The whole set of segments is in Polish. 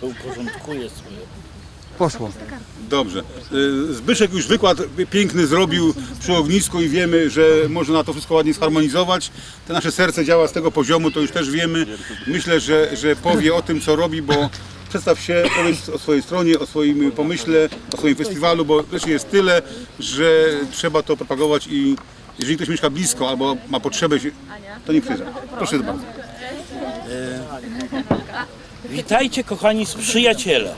To uporządkuję swoje. Poszło. Dobrze. Y, Zbyszek już wykład piękny zrobił przy ognisku i wiemy, że można to wszystko ładnie zharmonizować. To nasze serce działa z tego poziomu, to już też wiemy. Myślę, że, że powie o tym, co robi, bo przedstaw się, powiedz o swojej stronie, o swoim pomyśle, o swoim festiwalu, bo rzeczy jest tyle, że trzeba to propagować i jeżeli ktoś mieszka blisko albo ma potrzebę, to nie przyjdzie. Proszę bardzo. Witajcie kochani sprzyjaciele.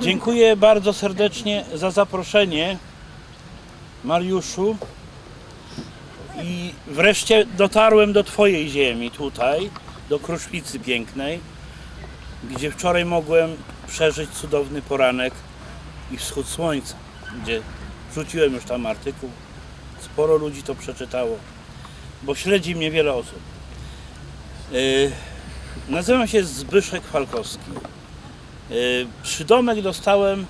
Dziękuję bardzo serdecznie za zaproszenie Mariuszu. I wreszcie dotarłem do Twojej ziemi tutaj, do Kruszwicy pięknej, gdzie wczoraj mogłem przeżyć cudowny poranek i wschód słońca, gdzie wrzuciłem już tam artykuł. Sporo ludzi to przeczytało, bo śledzi mnie wiele osób. Yy, Nazywam się Zbyszek Falkowski. Yy, Przydomek dostałem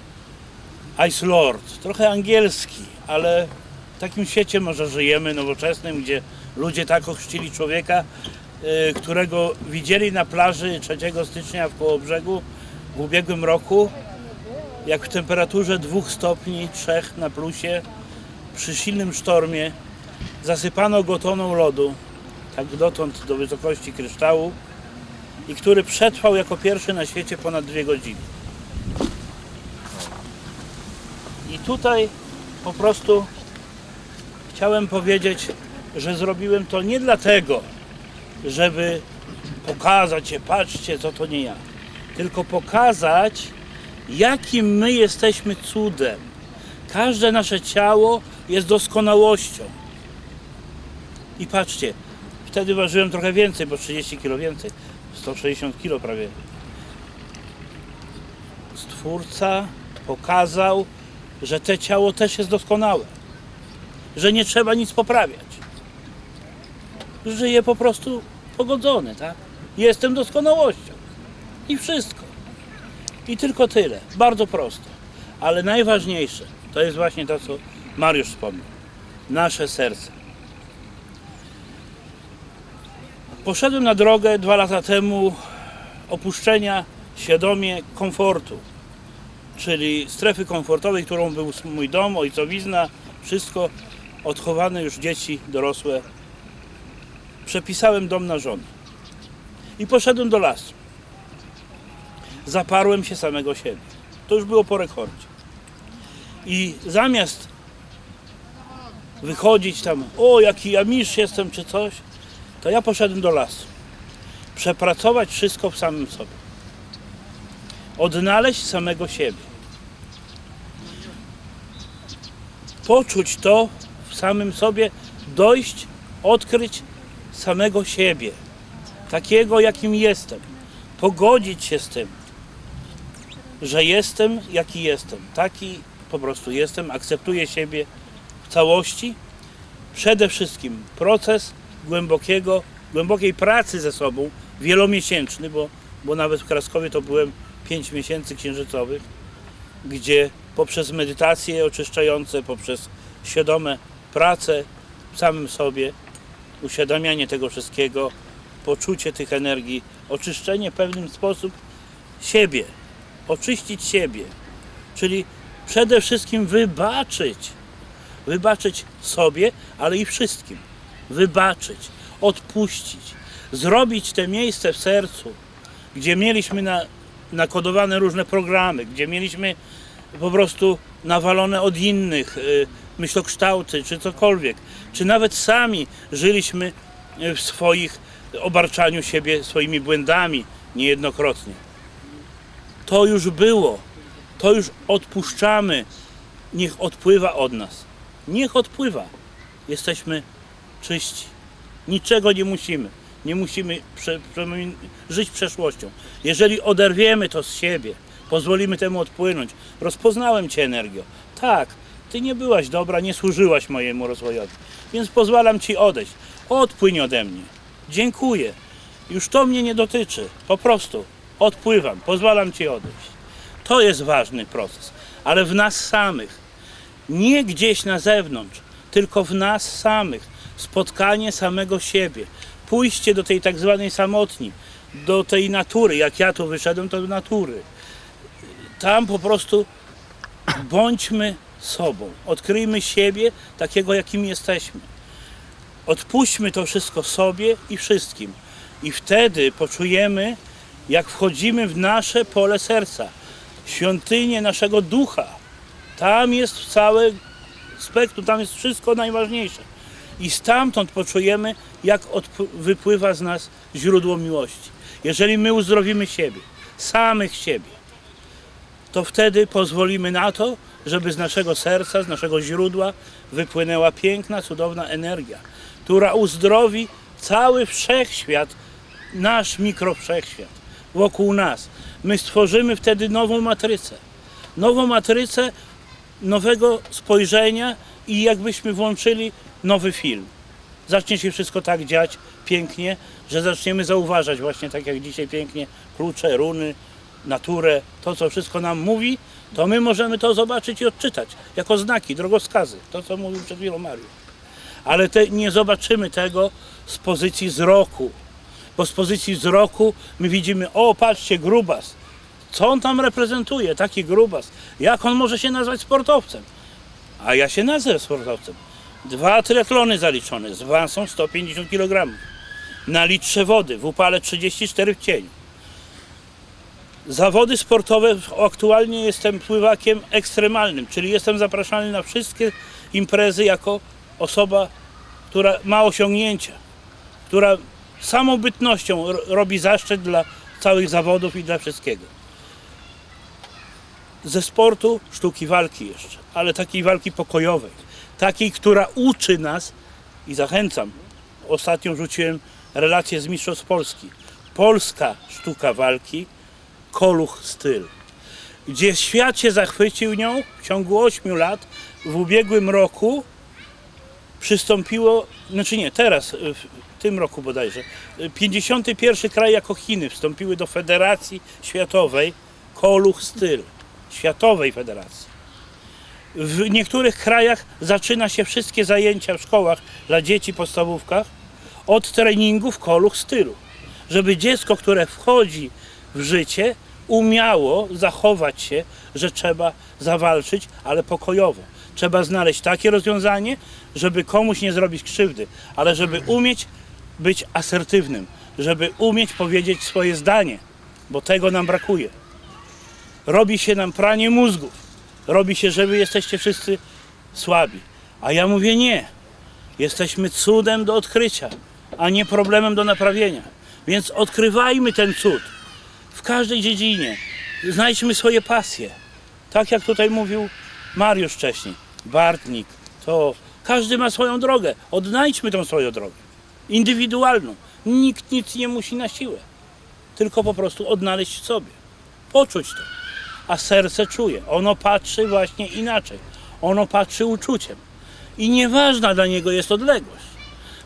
Ice Lord, trochę angielski, ale w takim świecie może żyjemy, nowoczesnym, gdzie ludzie tak ochrzcili człowieka, yy, którego widzieli na plaży 3 stycznia w Kołobrzegu w ubiegłym roku, jak w temperaturze 2 stopni, 3 na plusie, przy silnym sztormie, zasypano go toną lodu, tak dotąd do wysokości kryształu, i który przetrwał jako pierwszy na świecie ponad dwie godziny. I tutaj po prostu chciałem powiedzieć, że zrobiłem to nie dlatego, żeby pokazać się, patrzcie, co to nie ja, tylko pokazać, jakim my jesteśmy cudem. Każde nasze ciało jest doskonałością. I patrzcie, wtedy ważyłem trochę więcej, bo 30 kg więcej. 160 kg prawie. Stwórca pokazał, że te ciało też jest doskonałe. Że nie trzeba nic poprawiać. Żyję po prostu pogodzony, tak? Jestem doskonałością. I wszystko. I tylko tyle. Bardzo prosto. Ale najważniejsze to jest właśnie to, co Mariusz wspomniał. Nasze serce. Poszedłem na drogę dwa lata temu opuszczenia świadomie komfortu, czyli strefy komfortowej, którą był mój dom, ojcowizna, wszystko odchowane już dzieci dorosłe. Przepisałem dom na żonę i poszedłem do lasu. Zaparłem się samego siebie. To już było po rekordzie. I zamiast wychodzić tam, o jaki ja mistrz jestem czy coś, to ja poszedłem do lasu. Przepracować wszystko w samym sobie. Odnaleźć samego siebie. Poczuć to w samym sobie, dojść, odkryć samego siebie. Takiego, jakim jestem. Pogodzić się z tym, że jestem, jaki jestem. Taki po prostu jestem, akceptuję siebie w całości. Przede wszystkim proces głębokiego, głębokiej pracy ze sobą, wielomiesięczny, bo, bo nawet w Kraskowie to byłem 5 miesięcy księżycowych, gdzie poprzez medytacje oczyszczające, poprzez świadome pracę w samym sobie, uświadamianie tego wszystkiego, poczucie tych energii, oczyszczenie w pewnym sposób siebie, oczyścić siebie, czyli przede wszystkim wybaczyć, wybaczyć sobie, ale i wszystkim wybaczyć, odpuścić, zrobić te miejsce w sercu, gdzie mieliśmy na, nakodowane różne programy, gdzie mieliśmy po prostu nawalone od innych y, myślokształty, czy cokolwiek, czy nawet sami żyliśmy y, w swoich obarczaniu siebie swoimi błędami niejednokrotnie. To już było, to już odpuszczamy, niech odpływa od nas. Niech odpływa. Jesteśmy czyści. Niczego nie musimy. Nie musimy prze, prze, żyć przeszłością. Jeżeli oderwiemy to z siebie, pozwolimy temu odpłynąć. Rozpoznałem Cię energio. Tak, Ty nie byłaś dobra, nie służyłaś mojemu rozwojowi. Więc pozwalam Ci odejść. Odpłyń ode mnie. Dziękuję. Już to mnie nie dotyczy. Po prostu odpływam. Pozwalam Ci odejść. To jest ważny proces. Ale w nas samych. Nie gdzieś na zewnątrz, tylko w nas samych spotkanie samego siebie, pójście do tej tak zwanej samotni, do tej natury. Jak ja tu wyszedłem, to do natury. Tam po prostu bądźmy sobą. Odkryjmy siebie takiego, jakim jesteśmy. Odpuśćmy to wszystko sobie i wszystkim. I wtedy poczujemy, jak wchodzimy w nasze pole serca, świątynię naszego ducha. Tam jest całe spektrum, tam jest wszystko najważniejsze. I stamtąd poczujemy, jak wypływa z nas źródło miłości. Jeżeli my uzdrowimy siebie, samych siebie, to wtedy pozwolimy na to, żeby z naszego serca, z naszego źródła wypłynęła piękna, cudowna energia, która uzdrowi cały wszechświat, nasz mikrowszechświat wokół nas. My stworzymy wtedy nową matrycę. Nową matrycę nowego spojrzenia i jakbyśmy włączyli nowy film. Zacznie się wszystko tak dziać pięknie, że zaczniemy zauważać właśnie tak jak dzisiaj pięknie klucze, runy, naturę, to co wszystko nam mówi, to my możemy to zobaczyć i odczytać jako znaki, drogowskazy, to co mówił przed chwilą Mariusz. Ale te, nie zobaczymy tego z pozycji wzroku, bo z pozycji wzroku my widzimy, o patrzcie, grubas, co on tam reprezentuje, taki grubas, jak on może się nazwać sportowcem? A ja się nazywam sportowcem. Dwa triatlony zaliczone z wansą 150 kg. Na litrze wody, w upale 34 w cieniu. Zawody sportowe, aktualnie jestem pływakiem ekstremalnym, czyli jestem zapraszany na wszystkie imprezy jako osoba, która ma osiągnięcia, która samą bytnością ro- robi zaszczyt dla całych zawodów i dla wszystkiego ze sportu sztuki walki jeszcze, ale takiej walki pokojowej, takiej, która uczy nas i zachęcam. Ostatnio rzuciłem relację z Mistrzostw Polski. Polska sztuka walki, koluch styl, gdzie świat się zachwycił nią w ciągu 8 lat. W ubiegłym roku przystąpiło, znaczy nie, teraz, w tym roku bodajże, 51 kraj jako Chiny wstąpiły do Federacji Światowej Koluch Styl, Światowej Federacji. W niektórych krajach zaczyna się wszystkie zajęcia w szkołach dla dzieci, podstawówkach od treningów koluch stylu. Żeby dziecko, które wchodzi w życie, umiało zachować się, że trzeba zawalczyć, ale pokojowo. Trzeba znaleźć takie rozwiązanie, żeby komuś nie zrobić krzywdy, ale żeby umieć być asertywnym, żeby umieć powiedzieć swoje zdanie, bo tego nam brakuje. Robi się nam pranie mózgów. Robi się, że wy jesteście wszyscy słabi. A ja mówię nie. Jesteśmy cudem do odkrycia, a nie problemem do naprawienia. Więc odkrywajmy ten cud w każdej dziedzinie. Znajdźmy swoje pasje. Tak jak tutaj mówił Mariusz wcześniej. Bartnik, to każdy ma swoją drogę. Odnajdźmy tą swoją drogę. Indywidualną. Nikt nic nie musi na siłę. Tylko po prostu odnaleźć w sobie. Poczuć to. A serce czuje. Ono patrzy właśnie inaczej. Ono patrzy uczuciem. I nieważna dla niego jest odległość.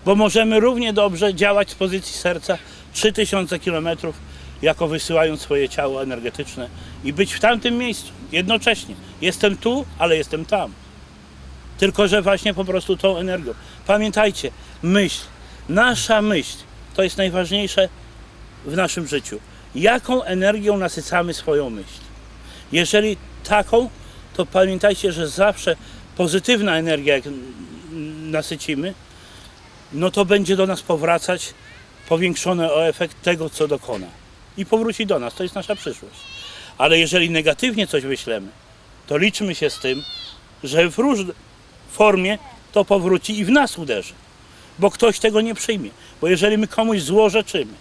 Bo możemy równie dobrze działać z pozycji serca 3000 km, jako wysyłając swoje ciało energetyczne i być w tamtym miejscu jednocześnie. Jestem tu, ale jestem tam. Tylko, że właśnie po prostu tą energią. Pamiętajcie, myśl, nasza myśl to jest najważniejsze w naszym życiu. Jaką energią nasycamy swoją myśl? Jeżeli taką, to pamiętajcie, że zawsze pozytywna energia, jak nasycimy, no to będzie do nas powracać powiększone o efekt tego, co dokona. I powróci do nas, to jest nasza przyszłość. Ale jeżeli negatywnie coś wyślemy, to liczmy się z tym, że w różnej formie to powróci i w nas uderzy. Bo ktoś tego nie przyjmie. Bo jeżeli my komuś złorzeczymy,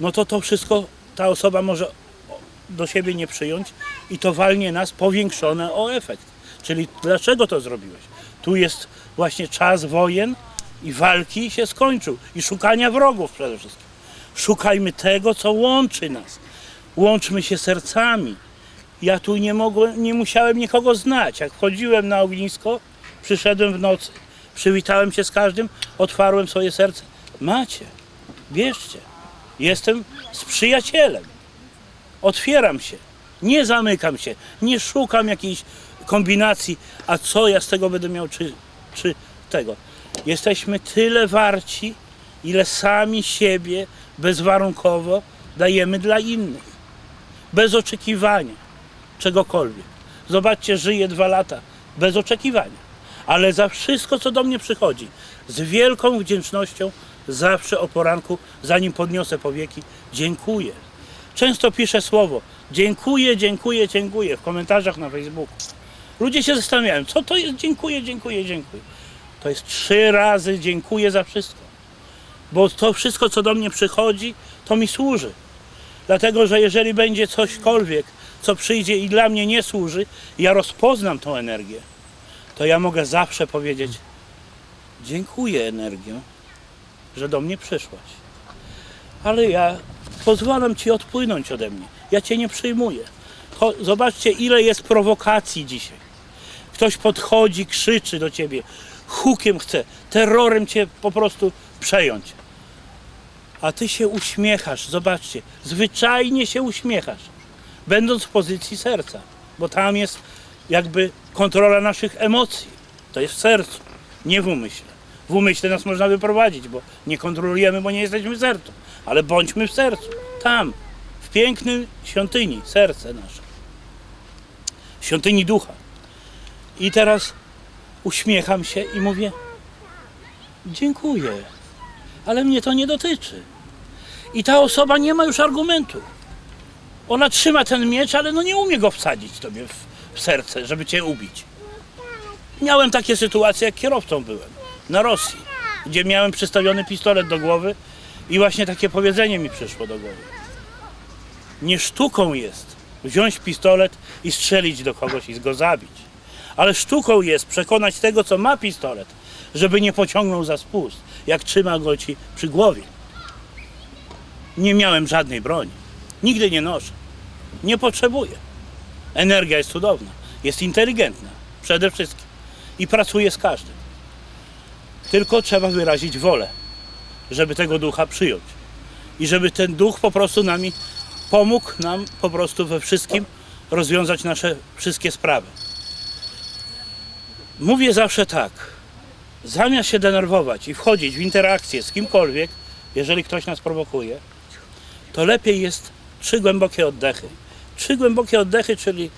no to to wszystko ta osoba może do siebie nie przyjąć i to walnie nas powiększone o efekt. Czyli dlaczego to zrobiłeś? Tu jest właśnie czas wojen i walki się skończył i szukania wrogów przede wszystkim. Szukajmy tego, co łączy nas. Łączmy się sercami. Ja tu nie mogłem, nie musiałem nikogo znać. Jak wchodziłem na ognisko, przyszedłem w nocy, przywitałem się z każdym, otwarłem swoje serce. Macie, bierzcie. Jestem z przyjacielem otwieram się, nie zamykam się, nie szukam jakiejś kombinacji, a co ja z tego będę miał, czy, czy tego. Jesteśmy tyle warci, ile sami siebie bezwarunkowo dajemy dla innych. Bez oczekiwania czegokolwiek. Zobaczcie, żyję dwa lata bez oczekiwania. Ale za wszystko, co do mnie przychodzi, z wielką wdzięcznością, zawsze o poranku, zanim podniosę powieki, dziękuję. Często piszę słowo dziękuję, dziękuję, dziękuję w komentarzach na Facebooku. Ludzie się zastanawiają, co to jest dziękuję, dziękuję, dziękuję. To jest trzy razy dziękuję za wszystko. Bo to wszystko, co do mnie przychodzi, to mi służy. Dlatego, że jeżeli będzie cośkolwiek, co przyjdzie i dla mnie nie służy, ja rozpoznam tą energię, to ja mogę zawsze powiedzieć dziękuję energią, że do mnie przyszłaś. Ale ja pozwalam Ci odpłynąć ode mnie. Ja Cię nie przyjmuję. Zobaczcie, ile jest prowokacji dzisiaj. Ktoś podchodzi, krzyczy do Ciebie, hukiem chce, terrorem Cię po prostu przejąć. A Ty się uśmiechasz, zobaczcie, zwyczajnie się uśmiechasz, będąc w pozycji serca, bo tam jest jakby kontrola naszych emocji. To jest w sercu, nie w umyśle. W umyśle nas można wyprowadzić, bo nie kontrolujemy, bo nie jesteśmy w sercu. Ale bądźmy w sercu, tam, w pięknym świątyni, serce nasze. Świątyni ducha. I teraz uśmiecham się i mówię: Dziękuję, ale mnie to nie dotyczy. I ta osoba nie ma już argumentu. Ona trzyma ten miecz, ale no nie umie go wsadzić tobie w, w serce, żeby cię ubić. Miałem takie sytuacje, jak kierowcą byłem na Rosji, gdzie miałem przystawiony pistolet do głowy i właśnie takie powiedzenie mi przyszło do głowy. Nie sztuką jest wziąć pistolet i strzelić do kogoś i go zabić. Ale sztuką jest przekonać tego, co ma pistolet, żeby nie pociągnął za spust, jak trzyma go ci przy głowie. Nie miałem żadnej broni. Nigdy nie noszę. Nie potrzebuję. Energia jest cudowna. Jest inteligentna. Przede wszystkim. I pracuje z każdym. Tylko trzeba wyrazić wolę, żeby tego ducha przyjąć. I żeby ten duch po prostu nami pomógł nam po prostu we wszystkim rozwiązać nasze wszystkie sprawy. Mówię zawsze tak. Zamiast się denerwować i wchodzić w interakcję z kimkolwiek, jeżeli ktoś nas prowokuje, to lepiej jest trzy głębokie oddechy. Trzy głębokie oddechy, czyli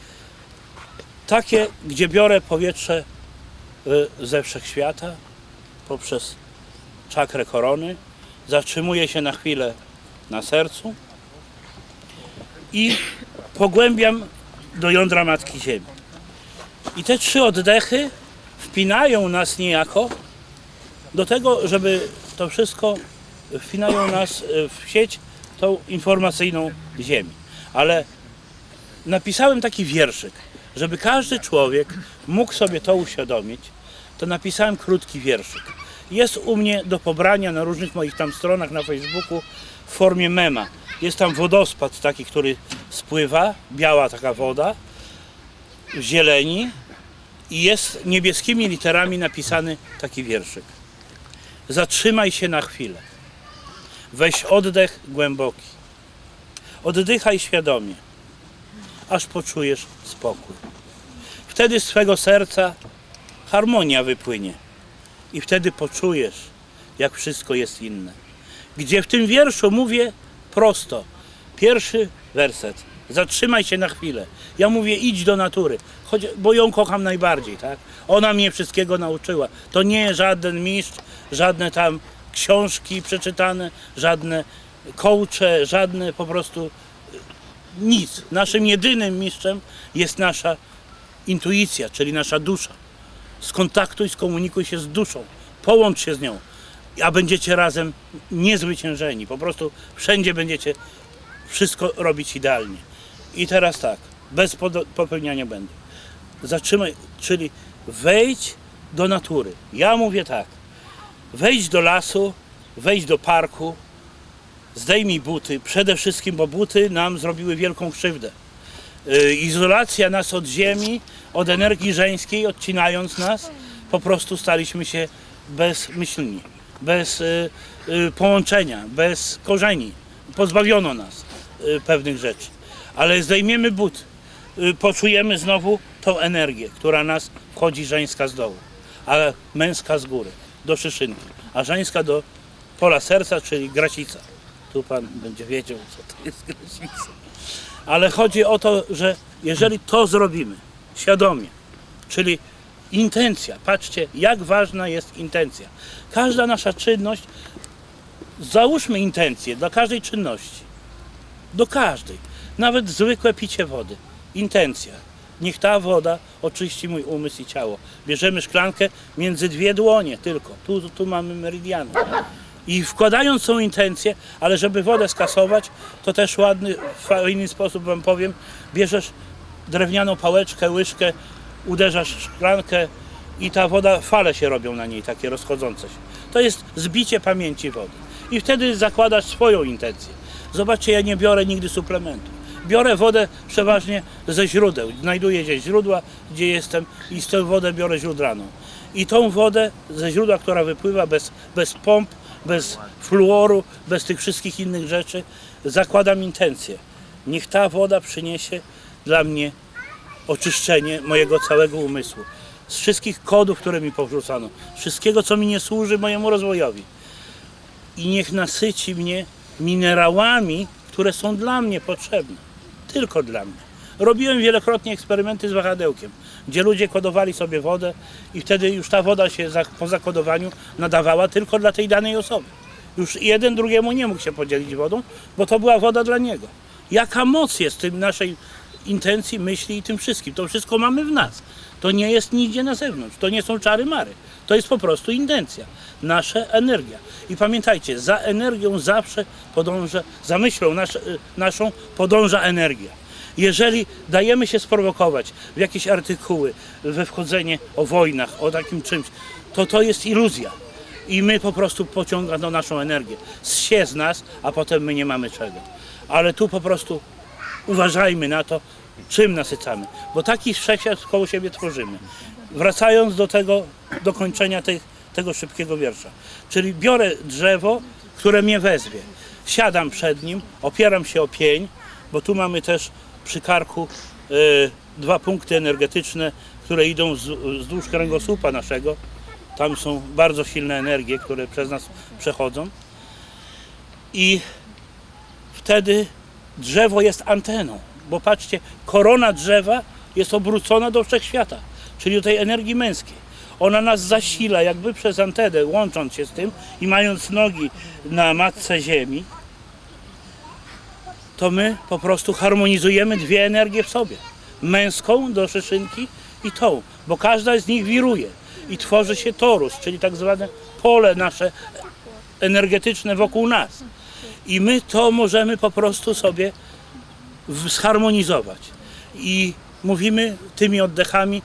takie, gdzie biorę powietrze y, ze wszechświata poprzez czakrę korony, zatrzymuję się na chwilę na sercu i pogłębiam do jądra Matki Ziemi. I te trzy oddechy wpinają nas niejako do tego, żeby to wszystko wpinają nas y, w sieć tą informacyjną Ziemi. Ale napisałem taki wierszyk, żeby każdy człowiek mógł sobie to uświadomić, to napisałem krótki wierszyk. Jest u mnie do pobrania na różnych moich tam stronach na Facebooku w formie mema. Jest tam wodospad taki, który spływa, biała taka woda w zieleni i jest niebieskimi literami napisany taki wierszyk. Zatrzymaj się na chwilę. Weź oddech głęboki. Oddychaj świadomie, aż poczujesz spokój. Wtedy z twego serca harmonia wypłynie i wtedy poczujesz, jak wszystko jest inne. Gdzie w tym wierszu mówię prosto. Pierwszy werset. Zatrzymaj się na chwilę. Ja mówię idź do natury, choć, bo ją kocham najbardziej, tak? Ona mnie wszystkiego nauczyła. To nie żaden mistrz, żadne tam książki przeczytane, żadne coache, żadne po prostu nic. Naszym jedynym mistrzem jest nasza intuicja, czyli nasza dusza. Skontaktuj, skomunikuj się z duszą, połącz się z nią, a będziecie razem niezwyciężeni. Po prostu wszędzie będziecie wszystko robić idealnie. I teraz tak, bez popełniania błędów. Zatrzymaj, czyli wejdź do natury. Ja mówię tak, wejdź do lasu, wejdź do parku, zdejmij buty, przede wszystkim, bo buty nam zrobiły wielką krzywdę. Y, Izolacja nas od ziemi, od energii żeńskiej, odcinając nas, po prostu staliśmy się bezmyślni, bez y, y, połączenia, bez korzeni. Pozbawiono nas pewnych rzeczy. Ale zdejmiemy but, poczujemy znowu tą energię, która nas wchodzi żeńska z dołu, a męska z góry, do szyszynki, a żeńska do pola serca, czyli grasica. Tu pan będzie wiedział, co to jest gruźlica. Ale chodzi o to, że jeżeli to zrobimy świadomie, czyli intencja, patrzcie, jak ważna jest intencja. Każda nasza czynność, załóżmy intencję dla każdej czynności. Do każdej. Nawet zwykłe picie wody. Intencja. Niech ta woda oczyści mój umysł i ciało. Bierzemy szklankę między dwie dłonie tylko. Tu, tu mamy meridiany. I wkładając tą intencję, ale żeby wodę skasować, to też ładny, fajny sposób wam powiem, bierzesz drewnianą pałeczkę, łyżkę, uderzasz szklankę i ta woda, fale się robią na niej, takie rozchodzące się. To jest zbicie pamięci wody. I wtedy zakładasz swoją intencję. Zobaczcie, ja nie biorę nigdy suplementów. Biorę wodę przeważnie ze źródeł. Znajduję gdzieś źródła, gdzie jestem i z tą wodę biorę źródlaną. I tą wodę ze źródła, która wypływa bez, bez pomp, bez fluoru, bez tych wszystkich innych rzeczy, zakładam intencję. Niech ta woda przyniesie dla mnie oczyszczenie mojego całego umysłu. Z wszystkich kodów, które mi powrzucano. Wszystkiego, co mi nie służy mojemu rozwojowi. I niech nasyci mnie minerałami, które są dla mnie potrzebne. Tylko dla mnie. Robiłem wielokrotnie eksperymenty z wahadełkiem, gdzie ludzie kodowali sobie wodę i wtedy już ta woda się po zakodowaniu nadawała tylko dla tej danej osoby. Już jeden drugiemu nie mógł się podzielić wodą, bo to była woda dla niego. Jaka moc jest w tym naszej intencji, myśli i tym wszystkim. To wszystko mamy w nas. To nie jest nigdzie na zewnątrz. To nie są czary mary. To jest po prostu intencja. Nasza energia. I pamiętajcie, za energią zawsze podąża, za myślą y, naszą podąża energia. Jeżeli dajemy się sprowokować w jakieś artykuły, we wchodzenie o wojnach, o takim czymś, to to jest iluzja. I my po prostu pociąga do naszą energię. Zsie z nas, a potem my nie mamy czego. Ale tu po prostu uważajmy na to, czym nasycamy, bo taki wszechświat koło siebie tworzymy. Wracając do tego dokończenia tych, tego szybkiego wiersza. Czyli biorę drzewo, które mnie wezwie. Siadam przed nim, opieram się o pień, bo tu mamy też przy karku e, dwa punkty energetyczne, które idą z, wzdłuż kręgosłupa naszego. Tam są bardzo silne energie, które przez nas przechodzą. I wtedy drzewo jest anteną, bo patrzcie, korona drzewa jest obrócona do wszechświata, czyli do tej energii męskiej. Ona nas zasila jakby przez antenę, łącząc się z tym i mając nogi na matce ziemi, to my po prostu harmonizujemy dwie energie w sobie. Męską do szyszynki i tą, bo każda z nich wiruje i tworzy się torus, czyli tak zwane pole nasze energetyczne wokół nas. I my to możemy po prostu sobie zharmonizować. I mówimy tymi oddechami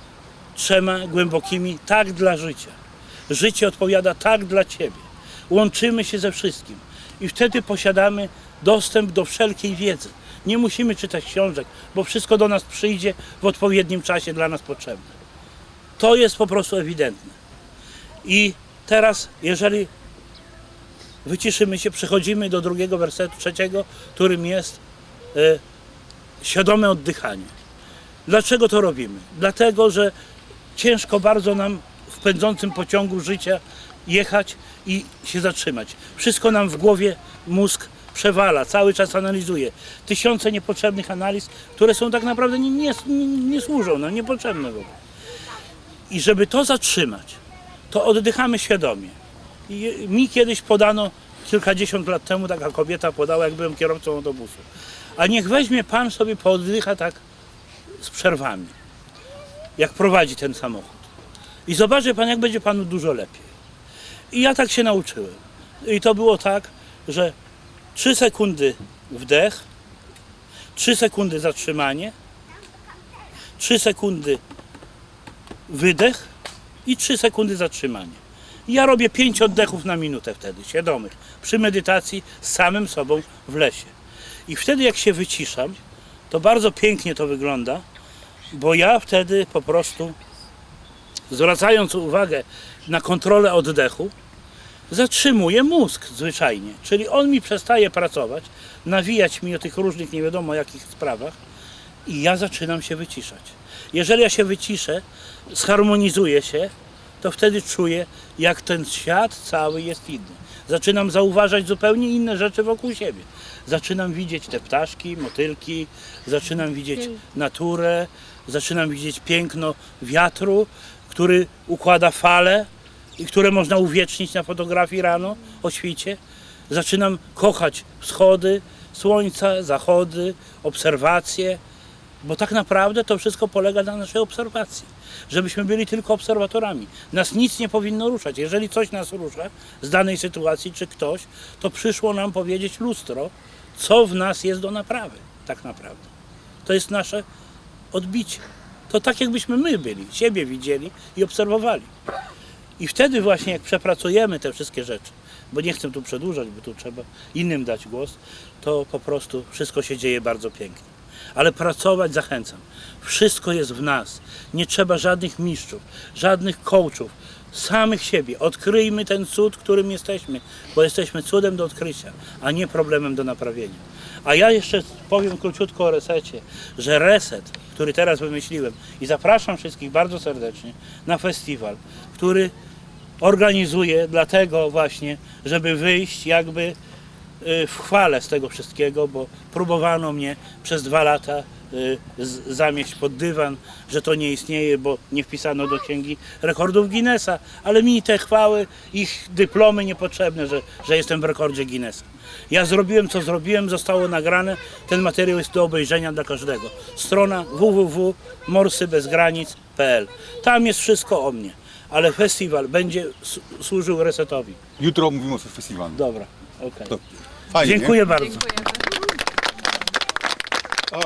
trzema głębokimi tak dla życia. Życie odpowiada tak dla Ciebie. Łączymy się ze wszystkim. I wtedy posiadamy dostęp do wszelkiej wiedzy. Nie musimy czytać książek, bo wszystko do nas przyjdzie w odpowiednim czasie dla nas potrzebne. To jest po prostu ewidentne. I teraz, jeżeli wyciszymy się, przechodzimy do drugiego wersetu, trzeciego, którym jest e, świadome oddychanie. Dlaczego to robimy? Dlatego, że ciężko bardzo nam w pędzącym pociągu życia jechać i się zatrzymać. Wszystko nam w głowie mózg przewala, cały czas analizuje. Tysiące niepotrzebnych analiz, które są tak naprawdę nie, nie, nie, służą nam, niepotrzebne w ogóle. I żeby to zatrzymać, to oddychamy świadomie. I mi kiedyś podano, kilkadziesiąt lat temu taka kobieta podała, jak byłem kierowcą autobusu. A niech weźmie pan sobie pooddycha tak z przerwami, jak prowadzi ten samochód. I zobaczy pan, jak będzie panu dużo lepiej. I ja tak się nauczyłem. I to było tak, że 3 sekundy wdech, 3 sekundy zatrzymanie, 3 sekundy wydech i 3 sekundy zatrzymanie. Ja robię 5 oddechów na minutę wtedy, świadomych, przy medytacji z samym sobą w lesie. I wtedy jak się wyciszam, to bardzo pięknie to wygląda, bo ja wtedy po prostu, zwracając uwagę na kontrolę oddechu, zatrzymuję mózg zwyczajnie. Czyli on mi przestaje pracować, nawijać mi o tych różnych nie wiadomo jakich sprawach i ja zaczynam się wyciszać. Jeżeli ja się wyciszę, zharmonizuję się, to wtedy czuję, jak ten świat cały jest inny. Zaczynam zauważać zupełnie inne rzeczy wokół siebie. Zaczynam widzieć te ptaszki, motylki, zaczynam widzieć naturę, zaczynam widzieć piękno wiatru, który układa fale i które można uwiecznić na fotografii rano o świcie. Zaczynam kochać wschody słońca, zachody, obserwacje, bo tak naprawdę to wszystko polega na naszej obserwacji. Żebyśmy byli tylko obserwatorami. Nas nic nie powinno ruszać. Jeżeli coś nas rusza z danej sytuacji, czy ktoś, to przyszło nam powiedzieć lustro, co w nas jest do naprawy, tak naprawdę. To jest nasze odbicie. To tak jakbyśmy my byli, siebie widzieli i obserwowali. I wtedy właśnie jak przepracujemy te wszystkie rzeczy, bo nie chcę tu przedłużać, bo tu trzeba innym dać głos, to po prostu wszystko się dzieje bardzo pięknie. Ale pracować zachęcam. Wszystko jest w nas. Nie trzeba żadnych mistrzów, żadnych coachów, samych siebie. Odkryjmy ten cud, którym jesteśmy, bo jesteśmy cudem do odkrycia, a nie problemem do naprawienia. A ja jeszcze powiem króciutko o resecie, że reset, który teraz wymyśliłem i zapraszam wszystkich bardzo serdecznie na festiwal, który organizuję dlatego właśnie, żeby wyjść jakby y, w chwale z tego wszystkiego, bo próbowano mnie przez dwa lata y, zamieść pod dywan, że to nie istnieje, bo nie wpisano do księgi rekordów Guinnessa, ale mi te chwały, ich dyplomy niepotrzebne, że, że jestem w rekordzie Guinnessa. Ja zrobiłem co zrobiłem, zostało nagrane, ten materiał jest do obejrzenia dla każdego. Strona www.morsybezgranic.pl Tam jest wszystko o mnie, ale festiwal będzie s- służył resetowi. Jutro mówimy o festiwalu. Dobra, okej. To fajnie, Dziękuję bardzo. Dziękujemy. O,